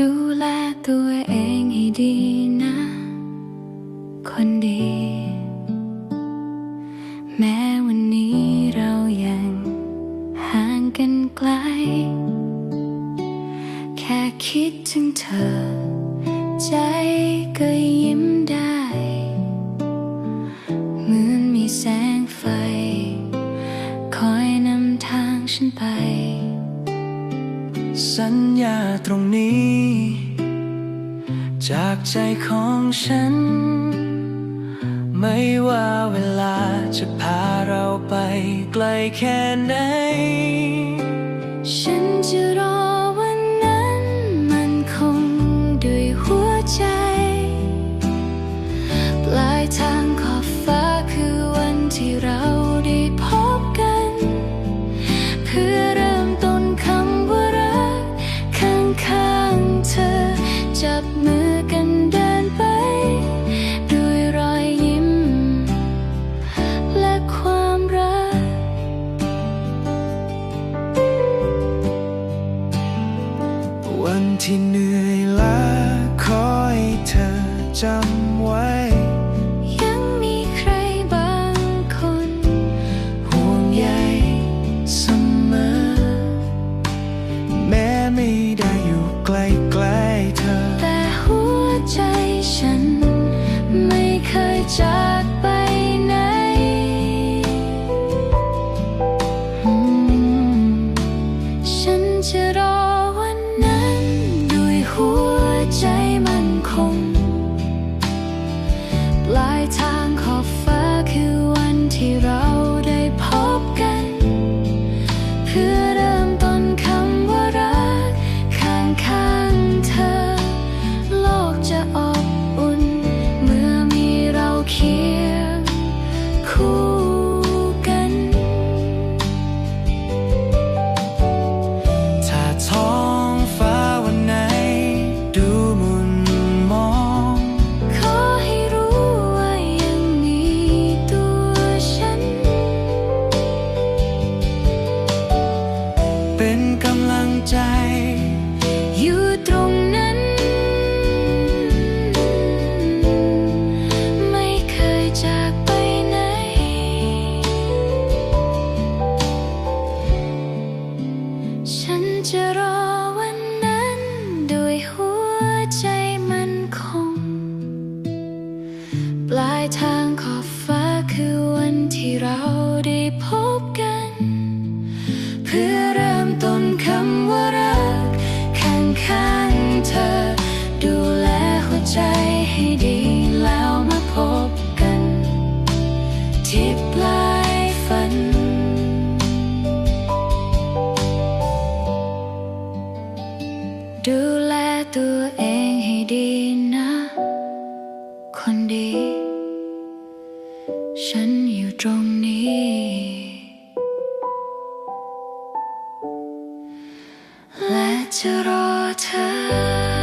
ดูแลตัวเองให้ดีนะ คนดี แม้วันนี้เรายังห่างกันไกล แค่คิดถึงเธอ ใจก็ยิ้มได้เหมือนมีแสงไฟ คอยนำทางฉันไป สัญญาตรงนี้ จากใจของฉัน ไม่ว่าเวลาจะพาเราไปไกลแค่ไหน ฉันจะรอ วันที่เหนื่อยล้าขอให้เธอจำ ทางขอบฟ้าคือวันที่เราได้พบกัน เพื่อเริ่มต้นคำว่ารักข้างๆเธอ ดูแลหัวใจให้ดีแล้วมาพบกัน ที่ปลายฝัน ดูแลตัวเองให้ดีนะ คนดี ฉันอยู่ตรงนี้ และจะรอเธอ